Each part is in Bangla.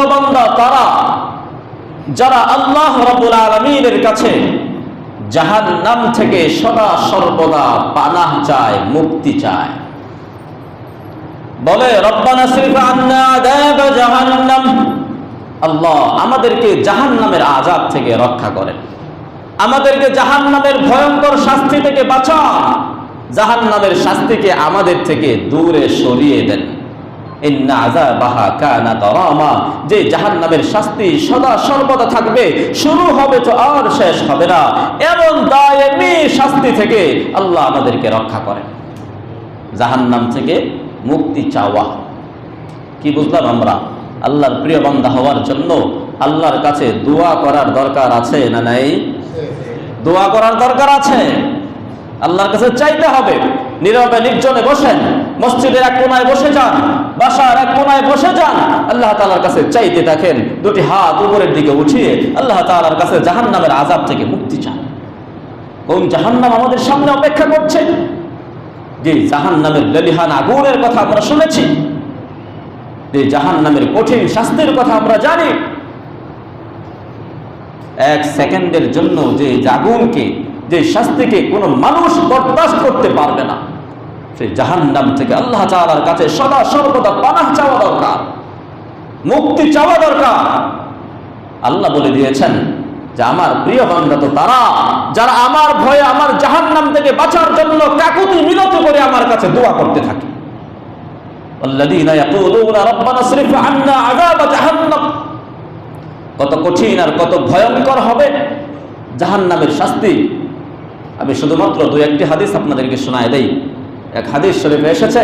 প্রিয় বান্দা তারা, যারা আল্লাহ রাব্বুল আলামিনের কাছে জাহান্নাম থেকে সদা সর্বদা পানাহ চায়, মুক্তি চায়। বলে আল্লাহ আমাদেরকে জাহান্নামের আযাব থেকে রক্ষা করেন। আমাদেরকে জাহান্নামের ভয়ঙ্কর শাস্তি থেকে বাঁচান। জাহান্নামের শাস্তিকে আমাদের থেকে দূরে সরিয়ে দেন। যে জাহান্নামের শাস্তি সদা সর্বদা থাকবে, শুরু হবে তো আর শেষ হবে না। এমন দায়েমি শাস্তি থেকে আল্লাহ আমাদেরকে রক্ষা করেন। জাহান্নাম থেকে মুক্তি চাওয়া। কি বুঝলাম আমরা? আল্লাহর প্রিয় বান্দা হওয়ার জন্য আল্লাহর কাছে দোয়া করার দরকার আছে না নাই? দোয়া করার দরকার আছে। আল্লাহর কাছে চাইতে হবে। নীরবে নির্জনে বসেন। মসজিদের এক কোনায় বসে যান। বাসার এক কোনায় বসে যান। আল্লাহ তালার কাছে চাইতে থাকেন, দুটি হাত উপরের দিকে উঠিয়ে আল্লাহ তালার কাছে জাহান্নামের আযাব থেকে মুক্তি চান। কোন জাহান্নাম আমাদের সামনে অপেক্ষা করছে। যে জাহান্নামের লেলিহান আগুনের কথা আমরা শুনেছি, যে জাহান্নামের কঠিন শাস্তির কথা আমরা জানি। এক সেকেন্ডের জন্য যে জাগুনকে, যে শাস্তিকে কোনো মানুষ বরদাস্ত করতে পারবে না। সেই জাহান্নাম থেকে আল্লাহ তালার কাছে সদা সর্বদা পানাহ চাওয়া দরকার, মুক্তি চাওয়া দরকার। আল্লাহ বলে দিয়েছেন যে আমার প্রিয় বন্ধা তো তারা, যারা আমার ভয়ে আমার জাহান্নাম থেকে বাঁচার জন্য কাকুতি মিনত করে আমার কাছে দোয়া করতে থাকে। কত কঠিন আর কত ভয়ঙ্কর হবে জাহান্নামের শাস্তি। আমি শুধুমাত্র দু একটি হাদিস আপনাদেরকে শোনায় দেই। এক হাদিস শরীফে এসেছে,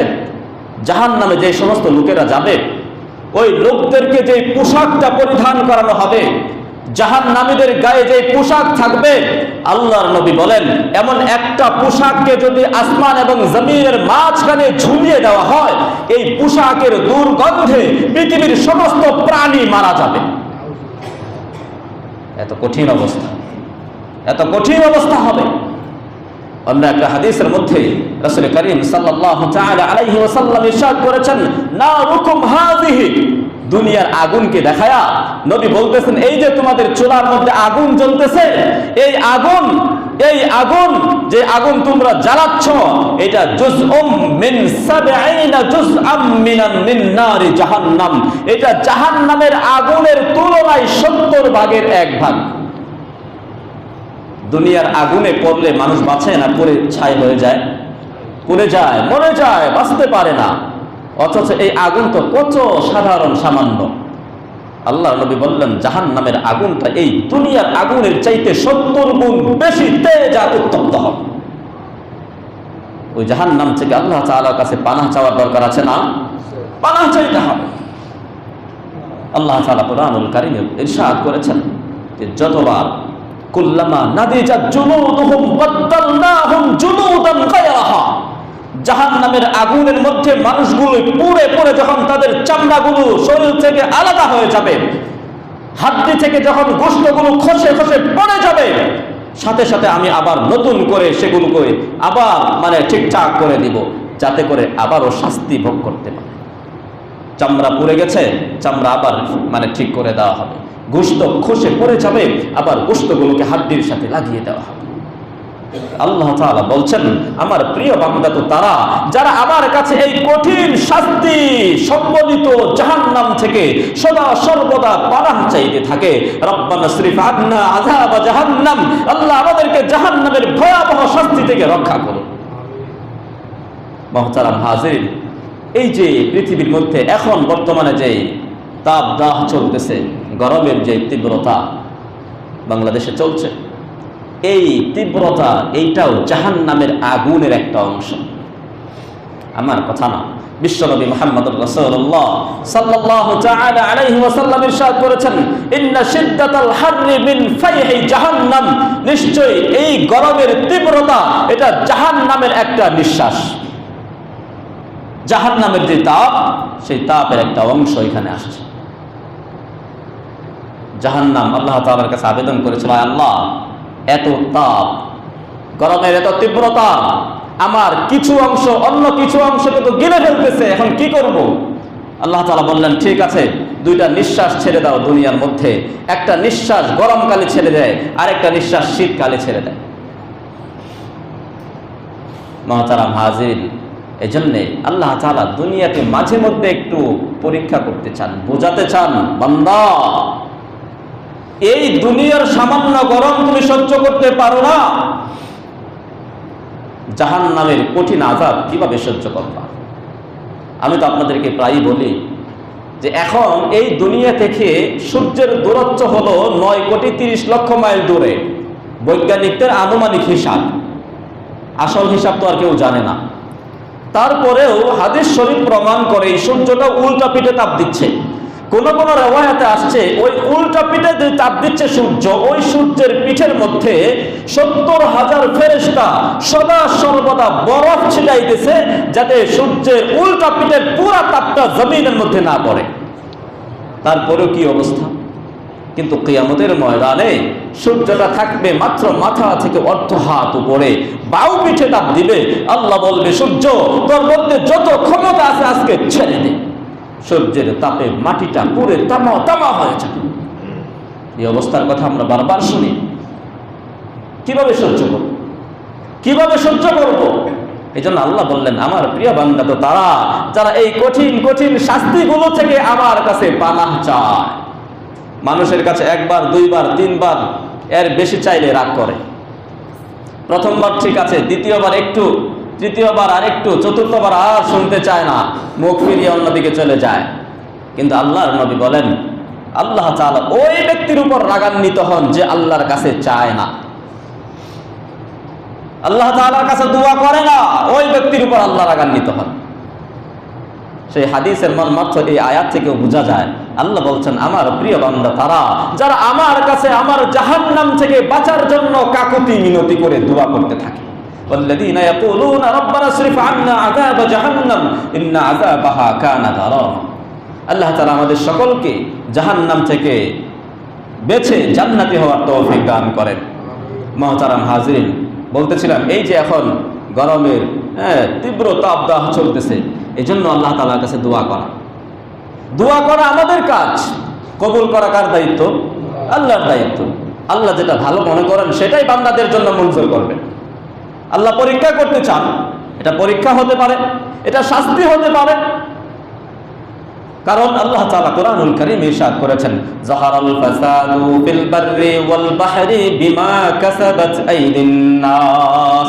জাহান্নামে যে সমস্ত লোকেরা যাবে, ওই লোকদেরকে যে পোশাকটা পরিধান করানো হবে, জাহান্নামীদের গায়ে যে পোশাক থাকবে, আল্লাহর নবী বলেন, এমন একটা পোশাককে যদি আসমান এবং জমিনের মাঝখানে ঝুলিয়ে দেওয়া হয়, এই পোশাকের দুর্গন্ধে পৃথিবীর সমস্ত প্রাণী মারা যাবে। এত কঠিন অবস্থা। এত কঠিন অবস্থা হবে। অন্য একটা হাদিসের মধ্যে রাসূল করিম সাল্লাল্লাহু তাআলা আলাইহি ওয়াসাল্লাম ইরশাদ করেছেন না রুকুম হাযিহি দুনিয়ার আগুনকে দেখায়া। নবী বলতেছেন, এই যে তোমাদের চুলার মধ্যে আগুন জ্বলতেছে, এই আগুন এই আগুন, যে আগুন তোমরা জ্বালাচ্ছ, এটা জুজউম মিন সাবঈনা জুজআম মিনান মিন নারি জাহান্নাম। এটা জাহান্নামের আগুনের তুলনায় 70 ভাগের এক ভাগ। দুনিয়ার আগুনে পড়লে মানুষ বাঁচে না, পড়ে ছাই হয়ে যায়। পুড়ে যায়, মরে যায়, বাঁচতে পারে না। অথচ এই আগুন তো কত সাধারণ, সামান্য। আল্লাহ নবী বললেন জাহান নামের আগুনটা এই দুনিয়ার আগুনের চাইতে সত্তর গুণ বেশি তেজ আর উত্তপ্ত হবে। ওই জাহান নাম থেকে আল্লাহ তাআলার কাছে পানা চাওয়ার দরকার আছে না? পানা চাইতে হবে। আল্লাহ তাআলা কোরআনুল কারীমে ইরশাদ করেছেন যে, যতবার কুল্লামা নাদিজাত জুনুদুহুম বাদদালনাহুম জুনুদান গায়রাহা। জাহান্নামের আগুনের মধ্যে মানুষগুলো পুড়ে পুড়ে যখন তাদের চামড়াগুলো শরীর থেকে আলাদা হয়ে যাবে, হাড্ডি থেকে যখন গোষ্ঠগুলো খসে খসে পড়ে যাবে, সাথে সাথে আমি আবার নতুন করে সেগুলোকে আবার মানে ঠিকঠাক করে দিব যাতে করে আবারও শাস্তি ভোগ করতে পারে। চামড়া পুড়ে গেছে, চামড়া আবার মানে ঠিক করে দেওয়া হবে। গোস্ত খসে পড়ে যাবে, আবার গোস্তগুলোকে হাড্ডির সাথে লাগিয়ে দেওয়া হবে। আল্লাহ তাআলা বলছেন, আমার প্রিয় বান্দা তো তারা যারা আমার কাছে এই কঠিন শাস্তি সম্বলিত জাহান্নাম থেকে সদা সর্বদা পানাহ চাইতে থাকে, রব্বানা শরীফ আদনা আযাব জাহান্নাম, আল্লাহ আমাদেরকে জাহান্নামের ভয়াবহ শাস্তি থেকে রক্ষা করুন। মহতারাম হাজির এই যে পৃথিবীর মধ্যে এখন বর্তমানে যে তাপ দাহ চলতেছে, গরমের যে তীব্রতা বাংলাদেশে চলছে। এই তীব্রতা এইটাও জাহান নামের আগুনের একটা অংশ। আমার কথা না, বিশ্বনবী মুহাম্মদ রাসূলুল্লাহ সাল্লাল্লাহু তাআলা আলাইহি ওয়াসাল্লাম ইরশাদ করেছেন, ইন্না শিদ্দাতাল হাররি মিন ফাইহি জাহান্নাম। নিশ্চয় এই গরমের তীব্রতা এটা জাহান্নামের একটা নিঃশ্বাস। জাহান্নামের যে তাপ, সেই তাপের একটা অংশ এখানে আসছে। জাহান্নাম, আল্লাহ তাআলার কাছে আবেদন করেছিল আল্লাহ, এত তাপ, গরমের এত তীব্রতা, আমার কিছু অংশ, অন্য কিছু অংশকে তো গিলে ফেলতেছে, এখন কি করব? আল্লাহ তালা বললেন, ঠিক আছে, দুইটা নিঃশ্বাস ছেড়ে দাও দুনিয়ার মধ্যে, একটা নিঃশ্বাস গরমকালে ছেড়ে দেয় আর একটা নিঃশ্বাস শীতকালে ছেড়ে দেয়। মহতারাম হাজির এই জন্যে আল্লাহ তালা দুনিয়াকে মাঝে মধ্যে একটু পরীক্ষা করতে চান, বোঝাতে চান, বান্দা এই দুনিয়ার সামান্য গরম তুমি সহ্য করতে পারো না। জাহান নামের কঠিন আঘাত কীভাবে সহ্য করবা? আমি তো আপনাদেরকে প্রায়ই বলি যে এখন এই দুনিয়া থেকে সূর্যের দূরত্ব হলো নয় কোটি তিরিশ লক্ষ মাইল দূরে। বৈজ্ঞানিকদের আনুমানিক হিসাব। আসল হিসাব তো আর কেউ জানে না। তারপরেও হাদিস শরীফ প্রমাণ করে সূর্যটা উল্টা পিঠে তাপ দিচ্ছে। কোন কোন রেওয়ায়াতে আসছে, ওই উল্টা পিঠে যে তাপ দিচ্ছে সূর্য, ওই সূর্যের পিঠের মধ্যে সত্তর হাজার ফেরেস্তা সদা সর্বদা বরফ ছিটাইতেছে যাতে সূর্যের উল্টা পিঠের পুরা তাপটা জমিনের মধ্যে না পড়ে। তারপরেও কি অবস্থা? কিন্তু কিয়ামতের ময়দানে সূর্যটা থাকবে মাত্র মাথা থেকে অর্ধ হাত উপরে। বাউ পিঠে তাপ দিবে, আল্লাহ বলবে, সূর্য, তোর মধ্যে যত ক্ষমতা আছে আজকে ছেড়ে দে। সূর্যের তাপে মাটিটা পুরে তামা তামা হয়ে যাবে। এই অবস্থার কথা আমরা বারবার শুনি। কীভাবে সহ্য করব? কীভাবে সহ্য করব? এই জন্য আল্লাহ বললেন, আমার প্রিয় বান্দা, তো তারা, যারা এই কঠিন কঠিন শাস্তিগুলো থেকে আমার কাছে পানাহ চায়। মানুষের কাছে একবার, দুইবার, তিনবার এর বেশি চাইলে রাগ করে। প্রথমবার ঠিক আছে, দ্বিতীয়বার একটু তৃতীয়বার আর একটু চতুর্থবার আর শুনতে চায় না, মুখ ফিরিয়ে অন্যদিকে চলে যায়। কিন্তু আল্লাহর নবী বলেন, আল্লাহ তাআলা ওই ব্যক্তির উপর রাগান্বিত হন যে আল্লাহর কাছে চায় না। আল্লাহ তাআলার কাছে দোয়া করে না, ওই ব্যক্তির উপর আল্লাহ রাগান্বিত হন। সেই হাদিসের মর্মার্থ এই আয়াত থেকেও বোঝা যায়, আল্লাহ বলছেন, আমার প্রিয় বান্দা, তারা যারা আমার কাছে, আমার জাহান্নাম থেকে বাঁচার জন্য কাকুতি মিনতি করে দোয়া করতে থাকে। والذين يقولون ربنا اصرف عنا عذاب جهنم إن عذابها كان غراما আল্লাহ তাআলা আমাদের সকলকে জাহান্নাম থেকে বেছে জান্নাতি হওয়ার তৌফিক দান করেন মহতারাম হাজিরিন বলতেছিলাম এই যে এখন গরমের হ্যাঁ তীব্র তাপদাহ চলতেছে এই জন্য আল্লাহ তালার কাছে দোয়া করা দোয়া করা আমাদের কাজ কবুল করা কার দায়িত্ব আল্লাহর দায়িত্ব আল্লাহ যেটা ভালো মনে করেন সেটাই বান্দাদের জন্য মঞ্জুর করবেন আল্লাহ পরীক্ষা করতে চান। এটা পরীক্ষা হতে পারে, এটা শাস্তি হতে পারে। কারণ আল্লাহ তাআলা কোরআনুল কারীম ইরশাদ করেছেন যাহারাল ফাসাদু ফিল বাররি ওয়াল বাহরি বিমা কাসাবাত আইদিন নাস।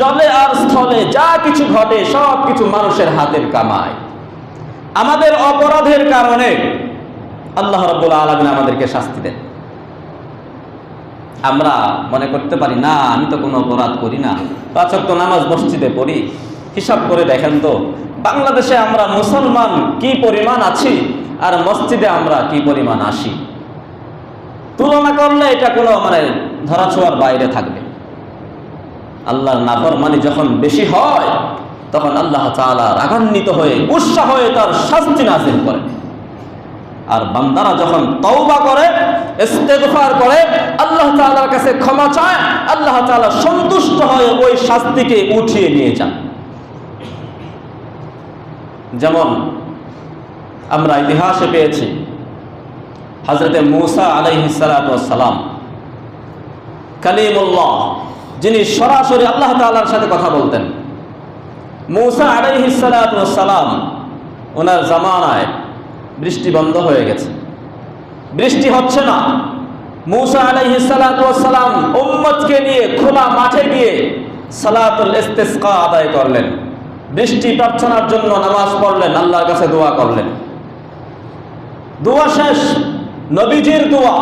জলে আর স্থলে যা কিছু ঘটে, সব কিছু মানুষের হাতের কামাই। আমাদের অপরাধের কারণে আল্লাহ রাব্বুল আলামিন আমাদেরকে শাস্তি দেন। আমরা মনে করতে পারি, না, আমি তো কোনো অপরাধ করি না। পাঁচ ওয়াক্ত নামাজ মসজিদে পড়ি। হিসাব করে দেখেন তো, বাংলাদেশে আমরা মুসলমান কি পরিমাণ আছি আর মসজিদে আমরা কি পরিমাণ আসি? তুলনা করলে এটা কোনো মানে ধরাছোঁয়ার বাইরে থাকবে। আল্লাহর নাফরমানি যখন বেশি হয়, তখন আল্লাহ তাআলা রাগান্বিত হয়ে, উৎসাহ হয়ে তার শাস্তি নাজিল করেন। আর বান্দারা যখন তওবা করে, ইস্তেগফার করে, আল্লাহ তাআলার কাছে ক্ষমা চায়, আল্লাহ তাআলা সন্তুষ্ট হয়ে ওই শাস্তিকে উঠিয়ে নিয়ে যান। যেমন আমরা ইতিহাসে পেয়েছি হজরতে মুসা আলাইহিসালাম কালিমুল্লাহ, যিনি সরাসরি আল্লাহ তাআলার সাথে কথা বলতেন। মুসা আলাইহিসালাম ওনার জামানায় বৃষ্টি বন্ধ হয়ে গেছে। বৃষ্টি হচ্ছে না। মুসা আলাইহিসালাম উম্মতকে নিয়ে খোলা মাঠে গিয়ে সালাতুল ইস্তিসকা আদায় করলেন। বৃষ্টি প্রার্থনার জন্য নামাজ পড়লেন, আল্লাহর কাছে দোয়া করলেন। দোয়া শেষ, নবীজির দোয়া।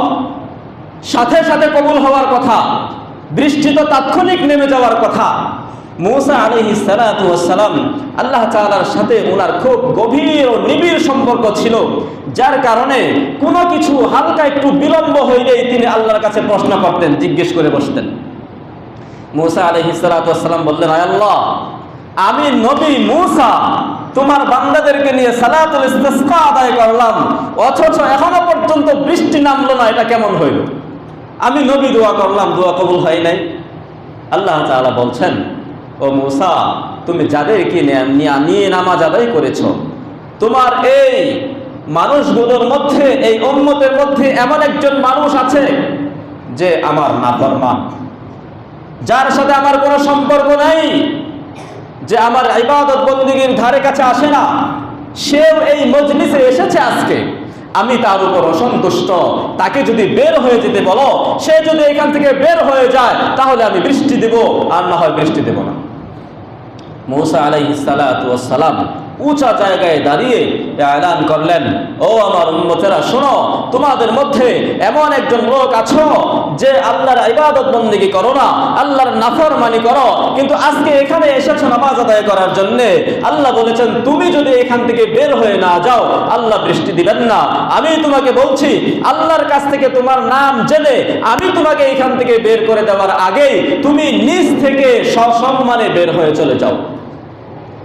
সাথে সাথে কবুল হওয়ার কথা, বৃষ্টি তো তাৎক্ষণিক নেমে যাওয়ার কথা। মুসা আলহি সালাম আল্লাহ তাআলার সাথে ওনার খুব গভীর ও নিবিড় সম্পর্ক ছিল, যার কারণে কোনো কিছু হালকা একটু বিলম্ব হইলেই তিনি আল্লাহর কাছে প্রশ্ন করতেন, জিজ্ঞেস করে বসতেন। মুসা আলহি সালাম বললেন আল্লাহ, আমি নবী মুসা, তোমার বান্দাদেরকে নিয়ে সালাতুল ইস্তিসকা আদায় করলাম, অথচ এখনও পর্যন্ত বৃষ্টি নামলো না, এটা কেমন হইল? আমি নবী দোয়া করলাম, দোয়া কবুল হয় নাই। আল্লাহ তাআলা বলছেন ও মুসা, তুমি যাদেরকে নিয়ে নামাজ আদায় করেছ, তোমার এই মানুষগুলোর মধ্যে, এই উম্মতের মধ্যে এমন একজন মানুষ আছে যে আমার নাফরমান। যার সাথে আমার কোনো সম্পর্ক নাই, যে আমার ইবাদত বন্দীগীর ধারে কাছে আসে না, সেও এই মজলিসে এসেছে আজকে। আমি তার উপর অসন্তুষ্ট। তাকে যদি বের হয়ে যেতে বলো, সে যদি এখান থেকে বের হয়ে যায়, তাহলে আমি বৃষ্টি দেব, আর না হয় বৃষ্টি দেব না। মৌসা আলাই সালাম উঁচা জায়গায় দাঁড়িয়ে এলান করলেন, ও আমার উন্মতেরা শোনো, তোমাদের মধ্যে এমন একজন লোক আছো যে আল্লাহর ইবাদত বন্দিগি করো না, আল্লাহর নাফরমানি করো। কিন্তু আজকে এখানে এসেছ নামাজ আদায় করার জন্য। আল্লাহ বলেছেন, তুমি যদি এখান থেকে বের হয়ে না যাও, আল্লাহ বৃষ্টি দিবেন না। আমি তোমাকে বলছি, আল্লাহর কাছ থেকে তোমার নাম জেনে আমি তোমাকে এখান থেকে বের করে দেওয়ার আগেই তুমি নিজ থেকে সসম্মানে বের হয়ে চলে যাও।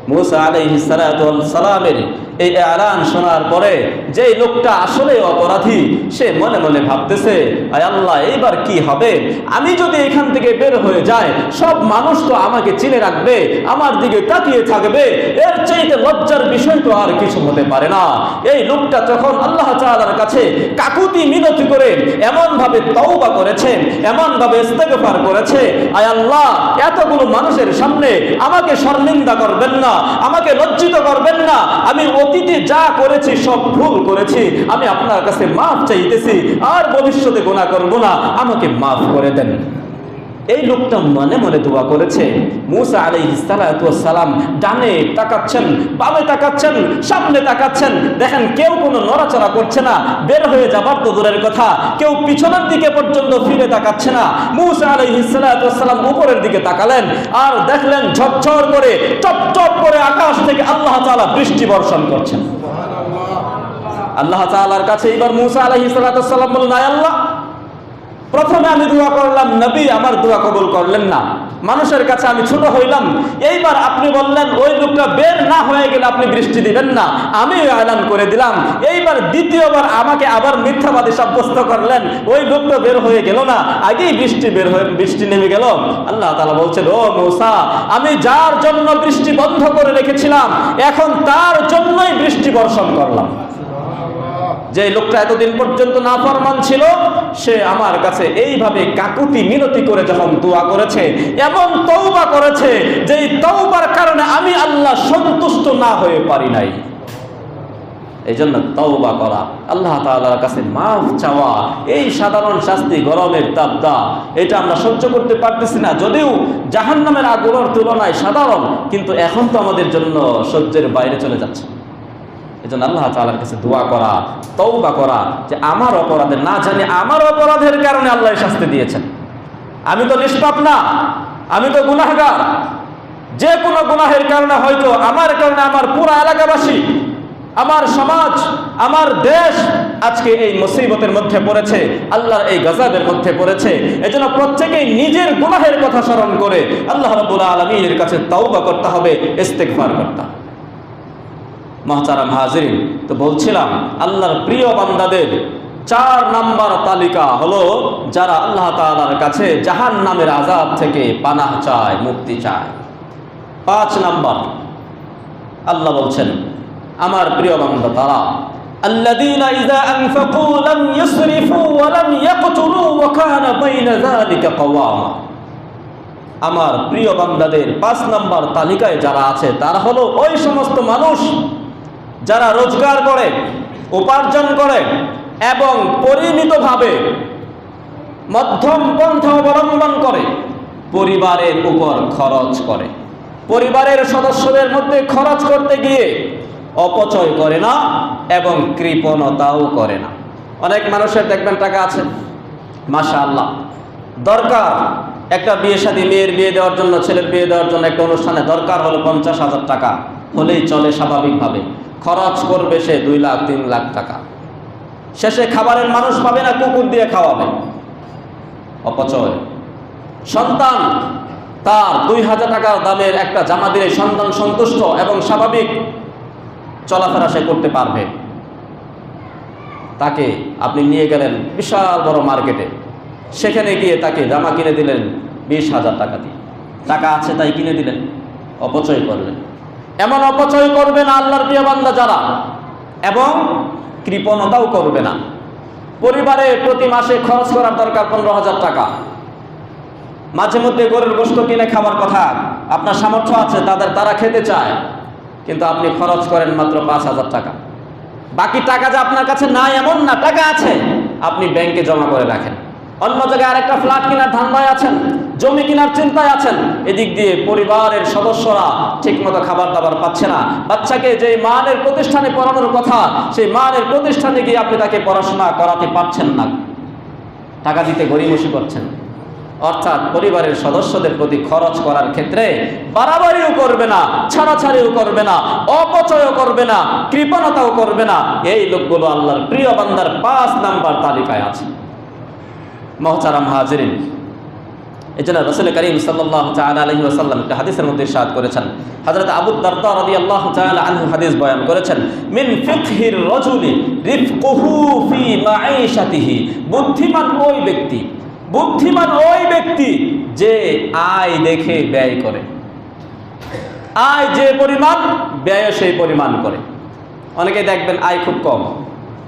মুসা আলাইহি সালামের এই আলান শোনার পরে যে লোকটা আসলে অপরাধী, সে মনে মনে ভাবতেছে, আয় আল্লাহ, এইবার কি হবে? আমি যদি এখান থেকে বের হয়ে যাই, সব মানুষ তো আমাকে চিনে রাখবে, আমার দিকে তাকিয়ে থাকবে, এর চাইতে লজ্জার বিষয় তো আর কিছু হতে পারে না। এই লোকটা যখন আল্লাহ তাআলার কাছে কাকুতি মিনতি করে এমন ভাবে তওবা করেছে এমন ভাবে ইস্তেগফার করেছে, আয় আল্লাহ, এতগুলো মানুষের সামনে আমাকে শর্মিন্দা করবেন না, আমাকে লজ্জিত করবেন না, আমি অতীতে যা করেছি, সব ভুল করেছি। আমি আপনার কাছে মাফ চাইতেছি, আর ভবিষ্যতে গোনা করব না। আমাকে মাফ করে দেন। এই লোকটা মনে মনে দোয়া করেছে। মুসা আলাইহিস সালাম ডানে তাকাচ্ছেন বামে তাকাচ্ছেন সামনে তাকাচ্ছেন। দেখেন কেউ কোনো নড়াচড়া করছে না বের হয়ে যাবার তো দূরের কথা। কেউ পিছনের দিকে পর্যন্ত ফিরে তাকাচ্ছে না। মুসা আলাইহিস সালাম উপরের দিকে তাকালেন আর দেখলেন ঝরঝর করে টপ টপ করে আকাশ থেকে আল্লাহ তাআলা বৃষ্টি বর্ষণ করছেন। আল্লাহ তাআলার কাছে এবার মুসা আলাইহিস সালাম বললেন আয় আল্লাহ প্রথমে আমি দোয়া করলাম, নবী, আমার দোয়া কবুল করলেন না। মানুষের কাছে আমি ছোট হইলাম। এইবার আপনি বললেন, ওই লোকটা বের না হয়ে গেলে আপনি বৃষ্টি দিবেন না। আমি এলান করে দিলাম। এইবার দ্বিতীয়বার আমাকে আবার মিথ্যাবাদী সাব্যস্ত করলেন। ওই লোকটা বের হয়ে গেল না। আগেই বৃষ্টি বের হয়ে, বৃষ্টি নেমে গেল। আল্লাহ তালা বলছেন, ও মৌসা, আমি যার জন্য বৃষ্টি বন্ধ করে রেখেছিলাম, এখন তার জন্যই বৃষ্টি বর্ষণ করলাম। যে লোকটা এতদিন পর্যন্ত না ফরমান ছিল, সে আমার কাছে এইভাবে কাকুতি মিনতি করে যখন দোয়া করেছে, এমন তৌবা করেছে যে তৌবার কারণে আমি আল্লাহ সন্তুষ্ট না হয়ে পারি নাই। এই জন্য তৌবা করা, আল্লাহ তাআলার কাছে মাফ চাওয়া, এই সাধারণ শাস্তি গরমের তাপদা, এটা আমরা সহ্য করতে পারতেছি না। যদিও জাহান্নামের আগুনের তুলনায় সাধারণ, কিন্তু এখন তো আমাদের জন্য সহ্যের বাইরে চলে যাচ্ছে। এজন্য আল্লাহ তাআলার কাছে দোয়া করা তৌবা করা, যে আমার অপরাধে না জানি আমার অপরাধের কারণে আল্লাহ শাস্তি দিয়েছেন। আমি তো নিষ্পাপ না, আমি তো গুনাহগার। যে কোনো গুনাহের কারণে হয়তো আমার কারণে আমার পুরা এলাকাবাসী, আমার সমাজ, আমার দেশ আজকে এই মুসিবতের মধ্যে পড়েছে, আল্লাহর এই গজাবের মধ্যে পড়েছে। এজন্য প্রত্যেকেই নিজের গুনাহের কথা স্মরণ করে আল্লাহ রাব্বুল আলামিনের কাছে তওবা করতে হবে, ইস্তেগফার করতে হবে। মহতারাম হাজির তো বলছিলাম আল্লাহর প্রিয় বান্দাদের চার নাম্বার তালিকা হলো যারা আল্লাহ তাআলার কাছে জাহান নামের আজাব থেকে পানাহ চায় মুক্তি চায় পাঁচ নাম্বার আল্লাহ বলছেন আমার প্রিয় বান্দা তারা الذين إذا أنفقوا لم يسرفوا ولم يقتلوا وكان بين ذلك قواما আমার প্রিয় বান্দাদের পাঁচ নাম্বার তালিকায় যারা আছে তারা হলো ওই সমস্ত মানুষ যারা রোজগার করে, উপার্জন করে এবং পরিমিতভাবে মধ্যম পন্থা অবলম্বন করে, পরিবারের উপর খরচ করে। পরিবারের সদস্যদের মধ্যে খরচ করতে গিয়ে অপচয় করে না এবং কৃপণতাও করে না। অনেক মানুষের দেখবেন টাকা আছে। মাশা আল্লাহ দরকার একটা বিয়ে শাদী, মেয়ের বিয়ে দেওয়ার জন্য, ছেলের বিয়ে দেওয়ার জন্য একটা অনুষ্ঠানে দরকার হলো পঞ্চাশ হাজার টাকা। হলেই চলে স্বাভাবিকভাবে। খরচ করবে সে দুই লাখ, তিন লাখ টাকা। শেষে খাবারের মানুষ পাবে না, কুকুর দিয়ে খাওয়াবে। অপচয়। সন্তান, তার দুই হাজার টাকার দামের একটা জামা দিলে সন্তান সন্তুষ্ট এবং স্বাভাবিক চলাফেরা সে করতে পারবে। তাকে আপনি নিয়ে গেলেন বিশাল বড় মার্কেটে। সেখানে গিয়ে তাকে জামা কিনে দিলেন বিশ হাজার টাকা দিয়ে। টাকা আছে তাই কিনে দিলেন, অপচয় করলেন। এমন অপচয় করবেন আল্লাহর প্রিয় বান্দা যারা, এবং কৃপণতাও করবে না। পরিবারে প্রতি মাসে খরচ করার দরকার পনেরো হাজার টাকা। মাঝে মধ্যে গরুর গোস্ত কিনে খাবার কথা, আপনার সামর্থ্য আছে, তাদের তারা খেতে চায়, কিন্তু আপনি খরচ করেন মাত্র পাঁচ হাজার টাকা। বাকি টাকা যে আপনার কাছে নাই, এমন না, টাকা আছে, আপনি ব্যাংকে জমা করে রাখেন। অন্য জায়গায় আরেকটা ফ্ল্যাট কেনার ধান্দায় আছেন, জমি কেনার চিন্তায় আছেন, এদিক দিয়ে পরিবারের সদস্যরা ঠিকমতো খাবার দাবার পাচ্ছে না। বাচ্চাকে যে মানের প্রতিষ্ঠানে পড়ানোর কথা, সেই মানের প্রতিষ্ঠানে গিয়ে আপনি তাকে পড়াশোনা করাতে পারছেন না। টাকা দিতে গরিমসি করছেন। অর্থাৎ পরিবারের সদস্যদের প্রতি খরচ করার ক্ষেত্রে বাড়াবাড়িও করবে না, ছাড়াছাড়িও করবে না, অপচয়ও করবে না, কৃপণতাও করবে না। এই লোকগুলো আল্লাহর প্রিয় বান্দার পাঁচ নাম্বার তালিকায় আছে। মহচারাম হাজিরিন। এই জন্য রসুল করিম সাল্লাহ আলহি আসাল্লাম একটা হাদিসের মধ্যে ইরশাদ করেছেন। হযরত আবু দারদা রাদিয়াল্লাহু তাআলা আনহু হাদিস বয়ান করেছেন, মিন ফিকহির রাজুলি রিফকুহু ফি মাঈশাতিহি। বুদ্ধিমান ওই ব্যক্তি, বুদ্ধিমান ওই ব্যক্তি যে আয় দেখে ব্যয় করে। আয় যে পরিমাণ ব্যয় সেই পরিমাণ করে। অনেকে দেখবেন আয় খুব কম।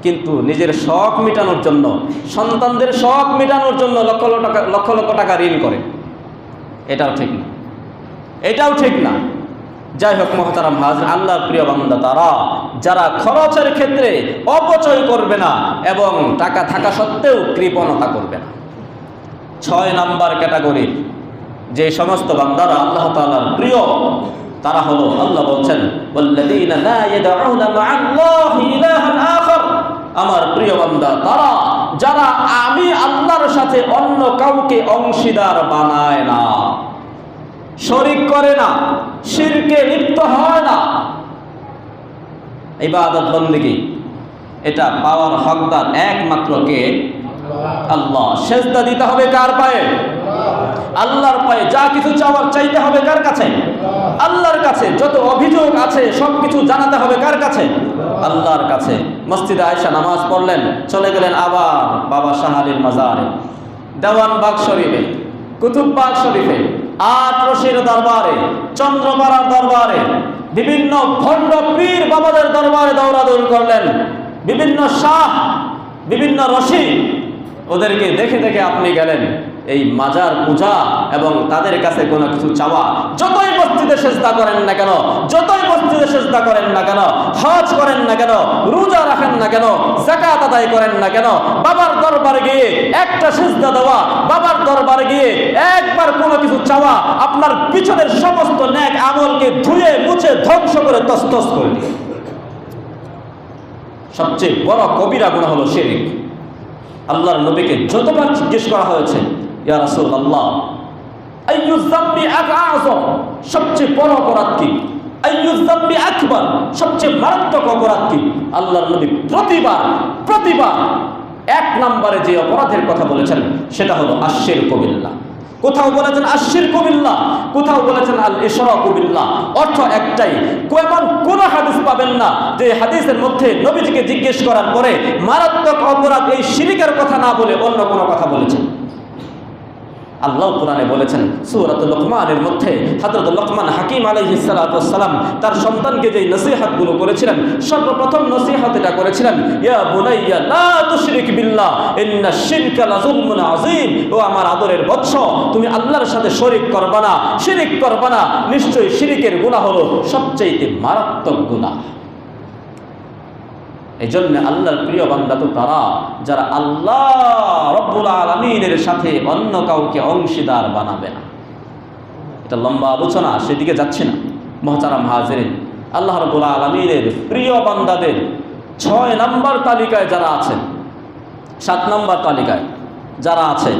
কিন্তু নিজের শখ মেটানোর জন্য, সন্তানদের শখ মেটানোর জন্য লক্ষ টাকা, লক্ষ লক্ষ টাকা ঋণ করে। এটাও ঠিক না। এটাও ঠিক না। যাই হোক, মহতারাম হাজর, আল্লাহর প্রিয় বান্দা তারা, যারা খরচের ক্ষেত্রে অপচয় করবে না এবং টাকা থাকা সত্ত্বেও কৃপণতা করবে না। ছয় নাম্বার ক্যাটাগরির যে সমস্ত বান্দারা আল্লাহ তাআলার প্রিয়, তারা হলো, আল্লাহ বলছেন আমার প্রিয় বান্দা, তারা যারা আমি আল্লাহর সাথে অন্য কাউকে অংশীদার বানায় না, শরিক করে না, শিরকে লিপ্ত হয় না। ইবাদত বন্দিগি, এটা পাওয়ার হকদার একমাত্র কে? আল্লাহ। সেজদা দিতে হবে কার পায়ে? আল্লাহর পায়ে যা কিছু চাওয়ার চাইতে হবে কার কাছে? আল্লাহর কাছে। যত অভিযোগ আছে সব কিছু জানাতে হবে কার কাছে? আল্লাহর কাছে। মসজিদে আয়সা নামাজ পড়লেন, চলে গেলেন আবার বাবা শাহালির মাজারে। দেওয়ান বাগ শরীফে, কুতুব বাগ শরীফে, আট রশির দরবারে, চন্দ্রপাড়ার দরবারে, বিভিন্ন ভণ্ড পীর বাবাদের দরবারে দৌড়াদৌড়ি করলেন। বিভিন্ন শাহ, বিভিন্ন রশি, ওদেরকে দেখে দেখে আপনি গেলেন। এই মাজার পূজা এবং তাদের কাছে কোনো কিছু চাওয়া, যতই মসজিদে সেজদা করেন না কেন, যতই মসজিদে সেজদা করেন না কেন, হজ করেন না কেন, রোজা রাখেন না কেন জাকাত আদায় করেন না কেন, বাবার দরবারে গিয়ে একটা সেজদা দেওয়া, বাবার দরবারে গিয়ে একবার কোনো কিছু চাওয়া, আপনার পিছনের সমস্ত ন্যাক আমলকে ধুয়ে, মুছে, ধ্বংস করে, তস্তস করে সবচেয়ে বড় কবিরা গুণ হলো শেরিক। আল্লাহর নবীকে যতবার জিজ্ঞেস করা হয়েছে ইয়া রাসূল আল্লাহ আইয়ু যাম্বি আযম সবচেয়ে বড় অপরাধ কি? আইয়ু যাম্বি আকবার, সবচেয়ে মারাত্মক অপরাধ কি? আল্লাহর নবী প্রতিবার প্রতিবার এক নম্বরে যে অপরাধের কথা বলেছেন, সেটা হলো আশ্বের কবিল্লা কোথাও বলেছেন আশির কবিল্লা কোথাও বলেছেন আল ইশরা কবিল্লা অর্থ একটাই, এমন কোন হাদিস পাবেন না যে হাদিসের মধ্যে নবীজিকে জিজ্ঞেস করার পরে মারাত্মক অপরাধ এই শিরিকের কথা না বলে অন্য কোনো কথা বলেছেন। আল্লাহ কোরআনে বলেছেন সুরাত লোকমানের মধ্যে হযরত লোকমান হাকিম সালাতু সালাম তার সন্তানকে যে নসিহতগুলো করেছিলেন, সর্বপ্রথম নসিহাত এটা করেছিলেন, ইয়া বুনাইয়া, লা তুশরিক বিল্লাহ, ইন্না শিরকা লাযুলমুন আযীম, ও আমার আদরের বৎস, তুমি আল্লাহর সাথে শরীক করবা না, শিরিক করবা না, নিশ্চয়ই শিরিকের গুনাহ হলো সবচেয়ে মারাত্মক গুনাহ। এই জন্য আল্লাহর প্রিয় বান্দা তো তারা, যারা আল্লাহ রব্বুল আলমিনের সাথে অন্য কাউকে অংশীদার বানাবে না। এটা লম্বা আলোচনা, সেদিকে যাচ্ছে না। মহতারাম হাজরিন, আল্লাহ রব্বুল আলমিনের প্রিয় বান্দাদের ছয় নম্বর তালিকায় যারা আছেন, সাত নম্বর তালিকায় যারা আছেন,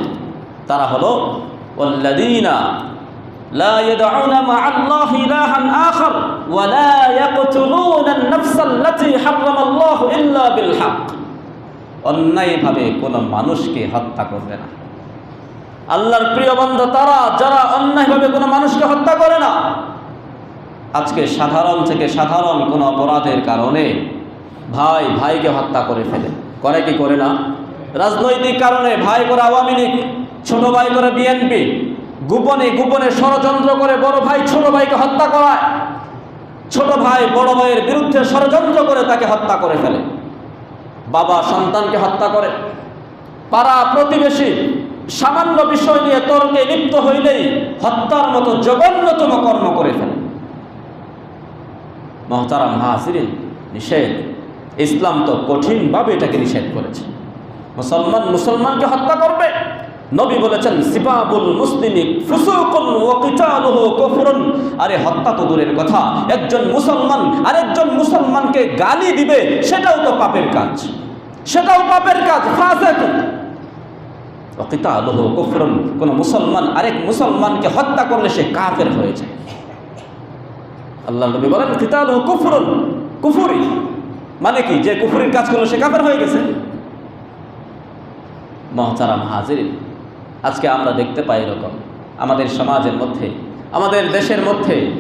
তারা হলো لا يدعون مع الله إلها آخر ولا يقتلون النفس التي حرم الله إلا بالحق অন্যায়ভাবে কোনো মানুষকে হত্যা করবে না আল্লাহর প্রিয় বন্ধু তারা যারা অন্যায়ভাবে কোনো মানুষকে হত্যা করে না আজকে সাধারণ থেকে সাধারণ কোনো অপরাধের কারণে ভাই ভাইকে হত্যা করে ফেলে করে কি করে না রাজনৈতিক কারণে ভাই করে আওয়ামী লীগ ছোট ভাই করে বিএনপি গোপনে গোপনে ষড়যন্ত্র করে বড় ভাই, ছোট ভাইকে হত্যা করায়। ছোট ভাই বড় ভাইয়ের বিরুদ্ধে ষড়যন্ত্র করে তাকে হত্যা করে ফেলে। বাবা সন্তানকে হত্যা করে। পাড়া প্রতিবেশী সামান্য বিষয় নিয়ে তর্কে লিপ্ত হইলেই হত্যার মতো জঘন্যতম কর্ম করে ফেলে। মহতারাম হাসিরিন নিষেধ। ইসলাম তো কঠিনভাবে এটাকে নিষেধ করেছে। মুসলমান মুসলমানকে হত্যা করবে। নবী বলেছেন সিবাবুল মুসলিমি ফুসুকুন আরে, হত্যা তো দূরের কথা। একজন মুসলমান আরেকজন মুসলমানকে গালি দিবে, সেটাও তো পাপের কাজ। সেটাও পাপের কাজ, ফাসিক। ওয়া কুফরুন, কোন মুসলমান আরেক মুসলমানকে হত্যা করলে সে কাফের হয়ে যায়। আল্লাহ নবী বলেন, কিতালুহু কুফরুন, কুফরি। মানে কি? যে কুফরির কাজ করল, সে কাফের হয়ে গেছে। মহতারাম হাজির আজকে আমরা দেখতে পাই এরকম। আমাদের সমাজের মধ্যে, আমাদের দেশের মধ্যে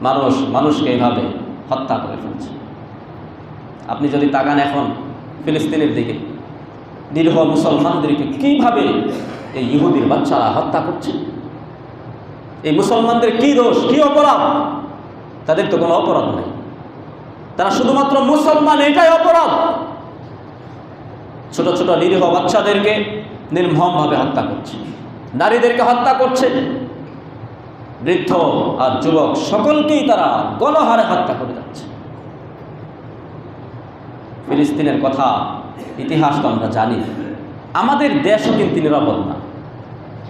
মানুষ, মানুষকে এইভাবে হত্যা করে ফেলছে। আপনি যদি তাকান এখন ফিলিস্তিনের দিকে, নিরীহ মুসলমানদেরকে কীভাবে এই ইহুদির বাচ্চারা হত্যা করছে? এই মুসলমানদের কি দোষ, কি অপরাধ? তাদের তো কোনো অপরাধ নেই। তারা শুধুমাত্র মুসলমান, এটাই অপরাধ। ছোট ছোট নিরীহ বাচ্চাদেরকে নির্মমভাবে হত্যা করছে। নারীদেরকে হত্যা করছে। বৃদ্ধ আর যুবক সকলকেই তারা গণহারে হত্যা করে যাচ্ছে। ফিলিস্তিনের কথা ইতিহাস তো আমরা জানি। আমাদের দেশও কিন্তু নিরাপদ না।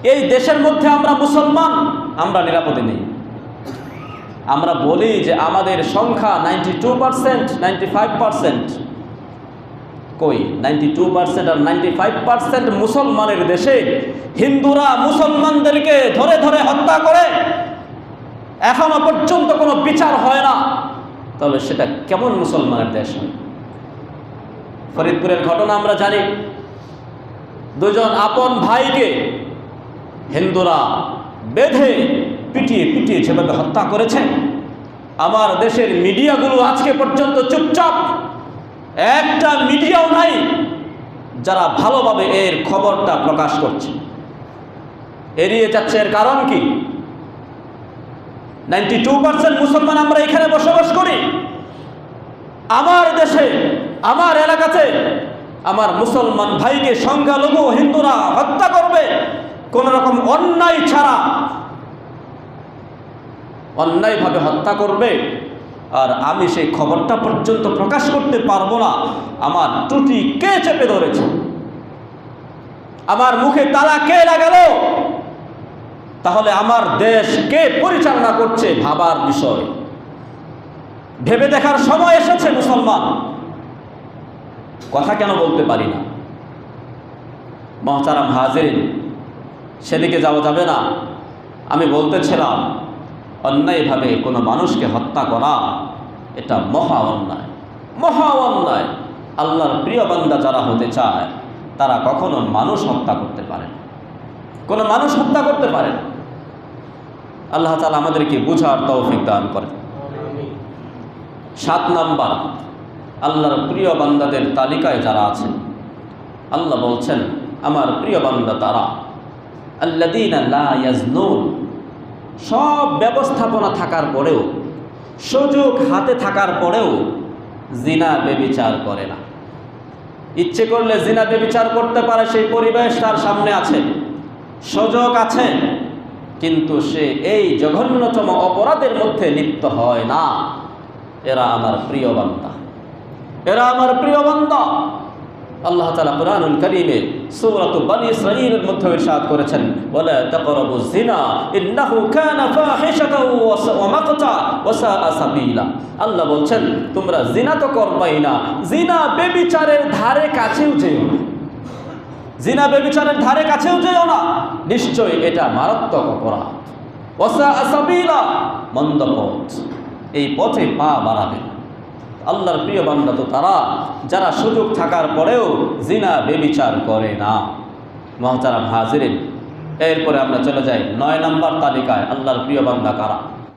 এই দেশের মধ্যে আমরা মুসলমান, আমরা নিরাপদে নেই। আমরা বলি যে আমাদের সংখ্যা ninety two percent, ninety five percent. কই? নাইনটি টু পার্সেন্ট আর নাইনটি ফাইভ পার্সেন্ট মুসলমানের দেশে হিন্দুরা মুসলমানদেরকে ধরে ধরে হত্যা করে। এখনও পর্যন্ত কোনো বিচার হয় না। তাহলে সেটা কেমন মুসলমানের দেশ? ফরিদপুরের ঘটনা আমরা জানি। দুজন আপন ভাইকে হিন্দুরা বেঁধে পিটিয়ে পিটিয়ে যেভাবে হত্যা করেছে, আমার দেশের মিডিয়াগুলো আজকে পর্যন্ত চুপচাপ একটা মিডিয়াও নাই যারা ভালোভাবে এর খবরটা প্রকাশ করছে। এড়িয়ে যাচ্ছে এর কারণ কি? নাইনটি টু পার্সেন্ট মুসলমান আমরা এখানে বসবাস করি। আমার দেশে, আমার এলাকাতে আমার মুসলমান ভাইকে, সংখ্যালঘু হিন্দুরা হত্যা করবে কোন রকম অন্যায় ছাড়া। অন্যায়ভাবে হত্যা করবে। আর আমি সেই খবরটা পর্যন্ত প্রকাশ করতে পারব না। আমার ত্রুটি কে চেপে ধরেছে? আমার মুখে তালা কে লাগালো? তাহলে আমার দেশ কে পরিচালনা করছে ভাবার বিষয়? ভেবে দেখার সময় এসেছে মুসলমান। কথা কেন বলতে পারি না? মহতারাম হাজির সেদিকে যাওয়া যাবে না। আমি বলতেছিলাম অন্যায়ভাবে কোনো মানুষকে হত্যা করা, এটা মহা অন্যায়। মহা অন্যায়। আল্লাহর প্রিয় বান্দা যারা হতে চায়, তারা কখনো মানুষ হত্যা করতে পারে কোনো মানুষ হত্যা করতে পারে আল্লাহ তালা আমাদেরকে বুঝার তৌফিক দান করে সাত নাম্বার, আল্লাহর প্রিয় বান্দাদের তালিকায় যারা আছে, আল্লাহ বলছেন, আমার প্রিয় বান্দা তারা আল্লাদিন সব ব্যবস্থাপনা থাকার পরেও, সুযোগ হাতে থাকার পরেও জিনা বেবিচার করে না। ইচ্ছে করলে জিনা বেবিচার করতে পারে, সেই পরিবেশ তার সামনে আছে, সুযোগ আছে, কিন্তু সে এই জঘন্যতম অপরাধের মধ্যে লিপ্ত হয় না। এরা আমার প্রিয় বান্দা। এরা আমার প্রিয় বান্দা। আল্লাহ তাআলা কুরআনুল কারীমে সূরাত বনি ইসরাঈলের মধ্যে ইরশাদ করেছেন, ওয়ালা তাকরাবু যিনা, ইন্নাহু কানা ফাহিশাতাও ওয়া মাকতা ওয়া সাআ সাবিলা। আল্লাহ বলছেন, তোমরা জিনা তো করবাই না জিনা বেবিচারের ধারে কাছেও যেও না। জিনা বেবিচারের ধারে কাছেও যেও না, নিশ্চয়ই এটা মারাত্মক অপরাধ। ওয়া সাআ সাবিলা, মন্দ পথ। এই পথে পা বাড়াবে। আল্লাহর প্রিয় বান্দা তো তারা, যারা সুযোগ থাকার পরেও জিনা, বেবিচার করে না। মহাতারা হাজিরেন, এরপরে আমরা চলে যাই নয় নম্বর তালিকায়, আল্লাহর প্রিয় বান্দা কারা?